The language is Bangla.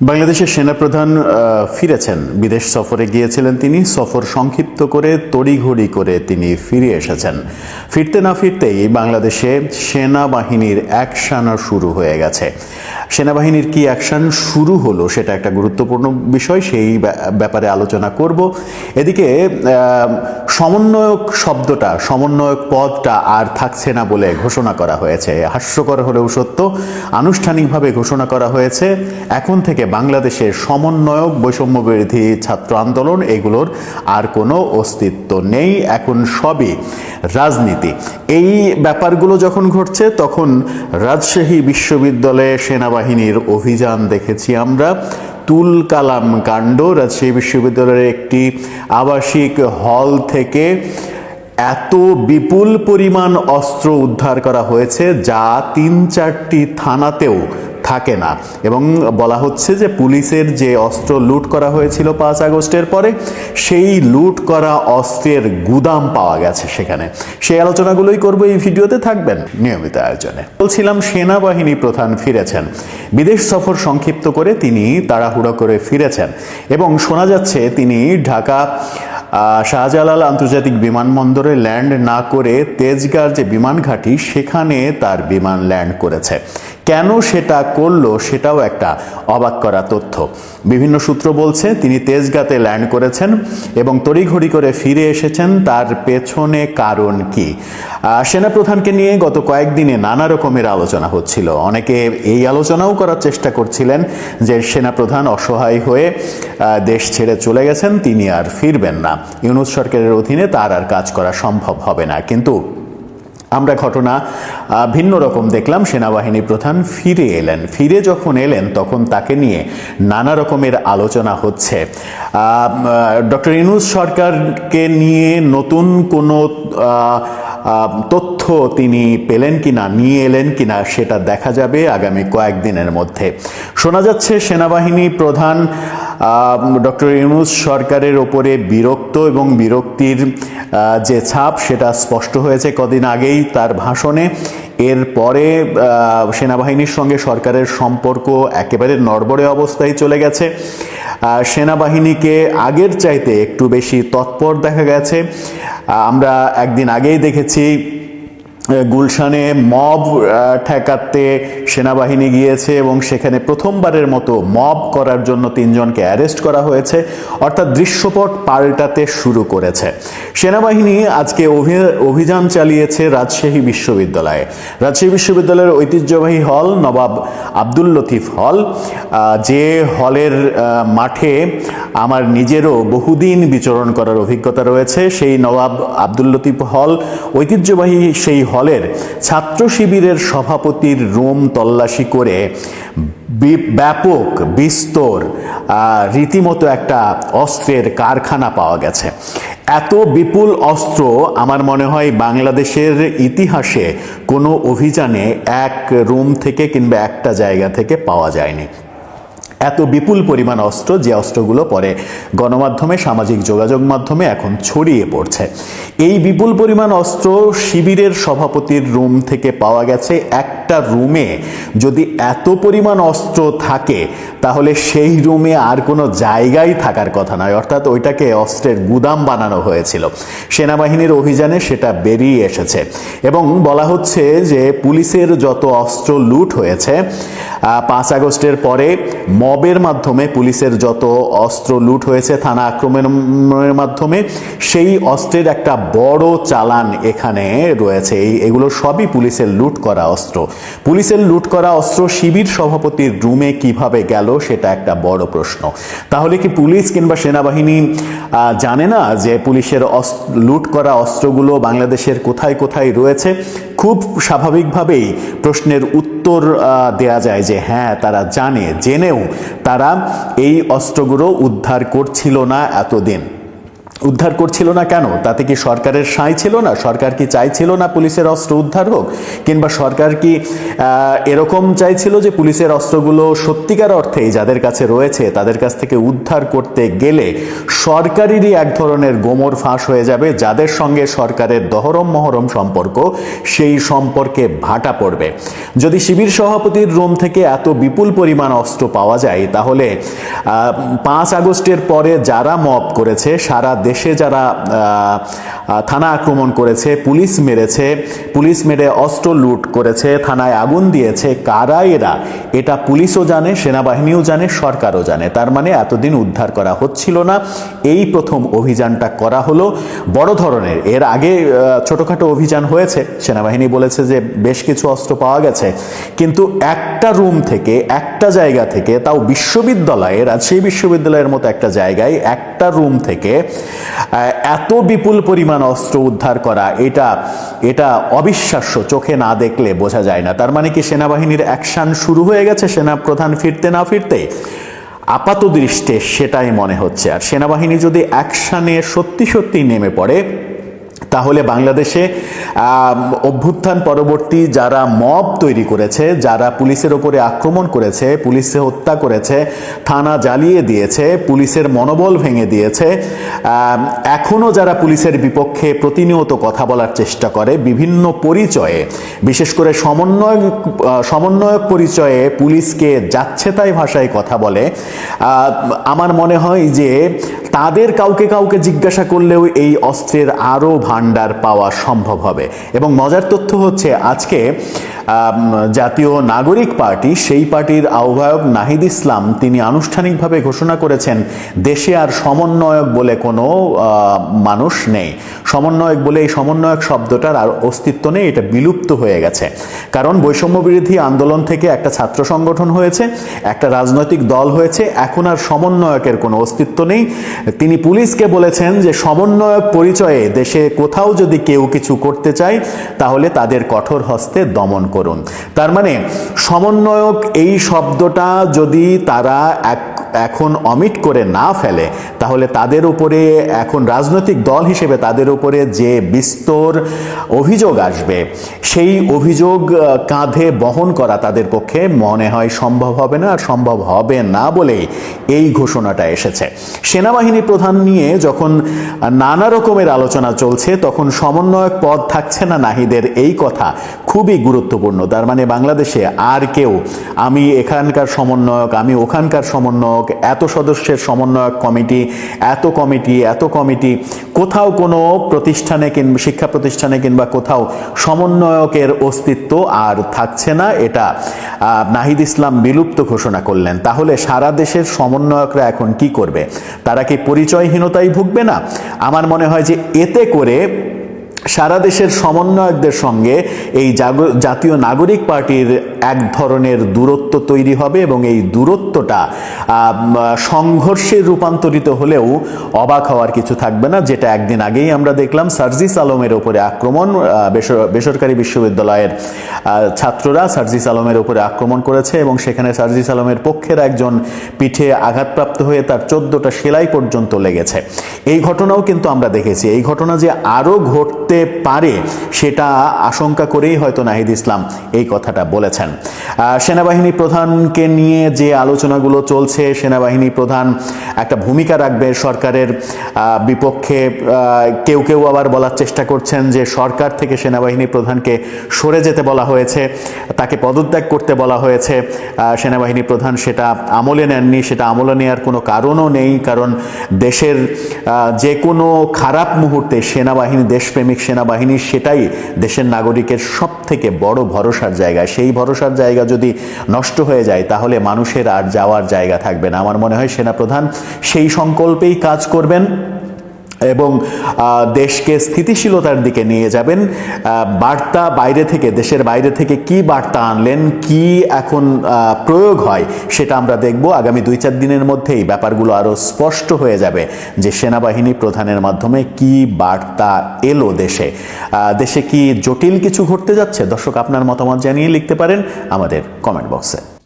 বাংলাদেশের সেনাপ্রধান ফিরেছেন। বিদেশ সফরে গিয়েছিলেন তিনি। সফর সংক্ষিপ্ত করে, তড়িঘড়ি করে তিনি ফিরে এসেছেন। ফিরতে না ফিরতেই বাংলাদেশে সেনাবাহিনীর একশানা শুরু হয়ে গেছে। সেনাবাহিনীর কি অ্যাকশন শুরু হলো সেটা একটা গুরুত্বপূর্ণ বিষয়, সেই ব্যা- ব্যাপারে আলোচনা করব। এদিকে সমন্বয়ক শব্দটা, সমন্বয়ক পদটা আর থাকছে না বলে ঘোষণা করা হয়েছে। হাস্যকর হলেও সত্য, আনুষ্ঠানিকভাবে ঘোষণা করা হয়েছে, এখন থেকে বাংলাদেশের সমন্বয়ক বৈষম্য বিরোধী ছাত্র আন্দোলন, এগুলোর আর কোনো অস্তিত্ব নেই, এখন সবই রাজনীতি। এই ব্যাপারগুলো যখন ঘটছে, তখন রাজশাহী বিশ্ববিদ্যালয়ে সেনাবাহিনীর অভিযান দেখেছি আমরা। তুল কালাম কাণ্ড, রাজশাহী বিশ্ববিদ্যালয়ের একটি আবাসিক হল থেকে এত বিপুল পরিমাণ অস্ত্র উদ্ধার করা হয়েছে, যা তিন চারটি থানাতেও থাকে না। এবং বলা হচ্ছে যে পুলিশের যে অস্ত্র লুট করা হয়েছিল পাঁচ আগস্টের পরে, সেই লুট করা অস্ত্রের গুদাম পাওয়া গেছে সেখানে। সেই আলোচনাগুলোই করব এই ভিডিওতে, থাকবেন নিয়মিত আয়োজনে। বলছিলাম, সেনাবাহিনী প্রধান ফিরেছেন। বিদেশ সফর সংক্ষিপ্ত করে তিনি তাড়াহুড়ো করে ফিরেছেন। এবং শোনা যাচ্ছে, তিনি ঢাকা শাহজালাল আন্তর্জাতিক বিমানবন্দরে ল্যান্ড না করে তেজগাঁর যে বিমান ঘাঁটি, সেখানে তার বিমান ল্যান্ড করেছে। কেন সেটা করল সেটাও একটা অবাক করা তথ্য। বিভিন্ন সূত্র বলছে, তিনি তেজগাতে ল্যান্ড করেছেন এবং তড়িঘড়ি করে ফিরে এসেছেন, তার পেছনে কারণ কি? সেনাপ্রধানকে নিয়ে গত কয়েকদিনে নানা রকমের আলোচনা হচ্ছিল। অনেকে এই আলোচনাও করার চেষ্টা করছিলেন যে সেনাপ্রধান অসহায় হয়ে দেশ ছেড়ে চলে গেছেন, তিনি আর ফিরবেন না। ইউনুস সরকারের অধীনে তার আর কাজ করা সম্ভব হবে না। কিন্তু আমরা ঘটনা ভিন্ন রকম দেখলাম। সেনাবাহিনী প্রধান ফিরে এলেন। ফিরে যখন এলেন, তখন তাকে নিয়ে নানা রকমের আলোচনা হচ্ছে। ডক্টর ইনুস সরকারকে নিয়ে নতুন কোনো তথ্য তিনি পেলেন কিনা, নিয়ে এলেন কিনা, সেটা দেখা যাবে আগামী কয়েকদিনের মধ্যে। শোনা যাচ্ছে, সেনাবাহিনী প্রধান ডক্টর ইউনুস সরকারের ওপরে বিরক্ত এবং বিরক্তির যে ছাপ, সেটা স্পষ্ট হয়েছে কদিন আগেই তার ভাষণে। এরপরে সেনাবাহিনীর সঙ্গে সরকারের সম্পর্ক একেবারে নড়বড়ে অবস্থায় চলে গেছে। সেনাবাহিনীকে আগের চাইতে একটু বেশি তৎপর দেখা গেছে। আমরা একদিন আগেই দেখেছি গুলশানে মব ঠেকাতে সেনাবাহিনী গিয়েছে এবং সেখানে প্রথমবারের মতো মব করার জন্য তিনজনকে অ্যারেস্ট করা হয়েছে, অর্থাৎ দৃশ্যপট পাল্টাতে শুরু করেছে। সেনাবাহিনী আজকে অভি- অভিযান চালিয়েছে রাজশাহী বিশ্ববিদ্যালয়ে। রাজশাহী বিশ্ববিদ্যালয়ের ঐতিহ্যবাহী হল নবাব আব্দুল লতিফ হল যে হলের মাঠে আমার নিজেরও বহুদিন বিচরণ করার অভিজ্ঞতা রয়েছে। সেই নবাব আব্দুল লতিফ হল ঐতিহ্যবাহী সেই হলের ছাত্র শিবিরের সভাপতির রুম তল্লাশি করে ব্যাপক বিস্তর রীতিমতো একটা অস্ত্রের কারখানা পাওয়া গেছে। এত বিপুল অস্ত্র আমার মনে হয় বাংলাদেশের ইতিহাসে কোনো অভিযানে এক রুম থেকে কিংবা একটা জায়গা থেকে পাওয়া যায়নি। এত বিপুল পরিমাণ অস্ত্র যে অস্ত্রগুলো পরে গণমাধ্যমে, সামাজিক যোগাযোগ মাধ্যমে এখন ছড়িয়ে পড়ছে। এই বিপুল পরিমাণ অস্ত্র শিবিরের সভাপতির রুম থেকে পাওয়া গেছে একটা রুমে যদি এত পরিমাণ অস্ত্র থাকে, তাহলে সেই রুমে আর কোনো জায়গাই থাকার কথা নয়। অর্থাৎ ওইটাকে অস্ত্রের গুদাম বানানো হয়েছিল। সেনাবাহিনীর অভিযানে সেটা বেরিয়ে এসেছে। এবং বলা হচ্ছে যে পুলিশের যত অস্ত্র লুট হয়েছে পাঁচ আগস্টের পরে মবের মাধ্যমে পুলিশের যত অস্ত্র লুট হয়েছে থানা আক্রমণের মাধ্যমে, সেই অস্ত্রের একটা বড় চালান এখানে রয়েছে। এই, এগুলো সবই পুলিশের লুট করা অস্ত্র। পুলিশের লুট করা অস্ত্র শিবির সভাপতির রুমে কীভাবে গেল সেটা একটা বড় প্রশ্ন। তাহলে কি পুলিশ কিংবা সেনাবাহিনী জানে না যে পুলিশের লুট করা অস্ত্রগুলো বাংলাদেশের কোথায় কোথায় রয়েছে? খুব স্বাভাবিকভাবেই প্রশ্নের উত্তর দেয়া যায় যে হ্যাঁ তারা জানে, জেনেও তারা এই অস্ত্রগুলো উদ্ধার করছিল না এতদিন। উদ্ধার করছিল না কেন? তাতে কি সরকারের সাঁই ছিল না? সরকার কি চাইছিল না পুলিশের অস্ত্র উদ্ধার হোক? কিংবা সরকার কি এরকম চাইছিল যে পুলিশের অস্ত্রগুলো সত্যিকার অর্থেই যাদের কাছে রয়েছে, তাদের কাছ থেকে উদ্ধার করতে গেলে সরকারেরই এক ধরনের গোমর ফাঁস হয়ে যাবে, যাদের সঙ্গে সরকারের দহরম মহরম সম্পর্ক, সেই সম্পর্কে ভাটা পড়বে। যদি শিবির সভাপতির রুম থেকে এত বিপুল পরিমাণ অস্ত্র পাওয়া যায়, তাহলে পাঁচ আগস্টের পরে যারা মব করেছে, সারা দেশে যারা থানা আক্রমণ করেছে, পুলিশ মেরেছে, পুলিশ মেরে অস্ত্র লুট করেছে, থানায় আগুন দিয়েছে, কারা এরা? এটা পুলিশও জানে, সেনাবাহিনীও জানে, সরকারও জানে। তার মানে এতদিন উদ্ধার করা হচ্ছিল না। এই প্রথম অভিযানটা করা হলো। বড় ধরনের, এর আগে ছোটোখাটো অভিযান হয়েছে। সেনাবাহিনী বলেছে যে বেশ কিছু অস্ত্র পাওয়া গেছে। কিন্তু একটা রুম থেকে, একটা জায়গা থেকে, তাও বিশ্ববিদ্যালয়ে রাজশাহী বিশ্ববিদ্যালয়ের মতো একটা জায়গায়, একটা রুম থেকে এত বিপুল পরিমাণ অস্ত্র উদ্ধার করা, এটা এটা অবিশ্বাস্য, চোখে না দেখলে বোঝা যায় না। তার মানে কি সেনাবাহিনীর অ্যাকশান শুরু হয়ে গেছে সেনা প্রধান ফিরতে না ফিরতে? আপাত দৃষ্টে সেটাই মনে হচ্ছে। আর সেনাবাহিনী যদি অ্যাকশানে সত্যি সত্যি নেমে পড়ে তাহলে বাংলাদেশে অভ্যুত্থান পরবর্তী যারা মব তৈরি করেছে, যারা পুলিশের ওপরে আক্রমণ করেছে, পুলিশে হত্যা করেছে, থানা জ্বালিয়ে দিয়েছে, পুলিশের মনোবল ভেঙে দিয়েছে এখনও যারা পুলিশের বিপক্ষে প্রতিনিয়ত কথা বলার চেষ্টা করে, বিভিন্ন পরিচয়ে, বিশেষ করে সমন্বয় সমন্বয়ক পরিচয়ে পুলিশকে যাচ্ছে তাই ভাষায় কথা বলে আমার মনে হয় যে তাদের কাউকে কাউকে জিজ্ঞাসা করলেও এই অস্ত্রের আরও ভাণ্ডার পাওয়া সম্ভব হবে। এবং মজার তথ্য হচ্ছে, আজকে জাতীয় নাগরিক পার্টি, সেই পার্টির আহ্বায়ক নাহিদ ইসলাম, তিনি আনুষ্ঠানিকভাবে ঘোষণা করেছেন, দেশে আর সমন্বয়ক বলে কোনো মানুষ নেই। সমন্বয়ক বলে এই সমন্বয়ক শব্দটার আর অস্তিত্ব নেই, এটা বিলুপ্ত হয়ে গেছে। কারণ বৈষম্য বিরোধী আন্দোলন থেকে একটা ছাত্র সংগঠন হয়েছে, একটা রাজনৈতিক দল হয়েছে, এখন আর সমন্বয়কের কোনো অস্তিত্ব নেই। তিনি পুলিশকে বলেছেন যে, সমন্বয়ক পরিচয়ে দেশে কোথাও যদি কেউ কিছু করতে চায়, তাহলে তাদের কঠোর হস্তে দমন করুন। তার মানে সমন্বয়ক এই শব্দটা যদি তারা এক এখন অমিট করে না ফেলে, তাহলে তাদের উপরে, এখন রাজনৈতিক দল হিসেবে তাদের উপরে যে বিস্তর অভিযোগ আসবে, সেই অভিযোগ কাঁধে বহন করা তাদের পক্ষে মনে হয় সম্ভব হবে না আর সম্ভব হবে না বলেই এই ঘোষণাটা এসেছে। সেনাবাহিনী প্রধান নিয়ে যখন নানা রকমের আলোচনা চলছে, তখন সমন্বয়ক পদ থাকছে না নাহিদের এই কথা খুবই গুরুত্বপূর্ণ। তার মানে বাংলাদেশে আর কেউ, আমি এখানকার সমন্বয়ক, আমি ওখানকার সমন্বয়ক এত সদস্যের সমন্বয়ক কমিটি, এত কমিটি এত কমিটি, কোথাও কোনো প্রতিষ্ঠানে কিংবা শিক্ষা প্রতিষ্ঠানে কিংবা কোথাও সমন্বয়কের অস্তিত্ব আর থাকছে না। এটা নাহিদ ইসলাম বিলুপ্ত ঘোষণা করলেন। তাহলে সারা দেশের সমন্বয়করা এখন কি করবে? তারা কি পরিচয়হীনতায় ভুগবে না? আমার মনে হয় যে এতে করে সারা দেশের সমন্বয়কদের সঙ্গে এই জাতীয় নাগরিক পার্টির এক ধরনের দূরত্ব তৈরি হবে এবং এই দূরত্বটা সংঘর্ষে রূপান্তরিত হলেও অবাক হওয়ার কিছু থাকবে না, যেটা একদিন আগেই আমরা দেখলাম। সার্জিস আলমের ওপরে আক্রমণ বেসরকারি বিশ্ববিদ্যালয়ের ছাত্ররা সার্জিস আলমের ওপরে আক্রমণ করেছে এবং সেখানে সার্জিস আলমের পক্ষের একজন পিঠে আঘাতপ্রাপ্ত হয়ে তার চোদ্দটা সেলাই পর্যন্ত লেগেছে। এই ঘটনাও কিন্তু আমরা দেখেছি। এই ঘটনা যে আরও ঘটতে পারে সেটা আশঙ্কা করেই হয়তো নাহিদ ইসলাম এই কথাটা বলেছেন। সেনাবাহিনী প্রধানকে নিয়ে যে আলোচনাগুলো চলছে, সেনাবাহিনী প্রধান একটা ভূমিকা রাখবে সরকারের বিপক্ষে কেউ কেউ আবার বলার চেষ্টা করছেন যে সরকার থেকে সেনাবাহিনী প্রধানকে সরে যেতে বলা হয়েছে, তাকে পদত্যাগ করতে বলা হয়েছে। সেনাবাহিনী প্রধান সেটা আমলে নেননি, সেটা আমলে নেওয়ার কোনো কারণও নেই, কারণ দেশের যে কোনো খারাপ মুহূর্তে সেনাবাহিনী দেশপ্রেমিক সেনাবাহিনী সেটাই দেশের নাগরিকের সব থেকে বড় ভরসার জায়গা। সেই ভরসার জায়গা যদি নষ্ট হয়ে যায়, তাহলে মানুষের আর যাওয়ার জায়গা থাকবে না। আমার মনে হয় সেনাপ্রধান সেই সংকল্পেই কাজ করবেন। এবং দেশকে স্থিতিশীলতার দিকে নিয়ে যাবেন। বার্তা বাইরে থেকে, দেশের বাইরে থেকে কি বার্তা আনলেন, কি এখন প্রয়োগ হয় সেটা আমরা দেখব। আগামী দুই চার দিনের মধ্যেই ব্যাপারগুলো আরও স্পষ্ট হয়ে যাবে যে সেনাবাহিনী প্রধানের মাধ্যমে কি বার্তা এলো দেশে। দেশে কি জটিল কিছু ঘটতে যাচ্ছে? দর্শক, আপনার মতামত জানিয়ে লিখতে পারেন আমাদের কমেন্ট বক্সে।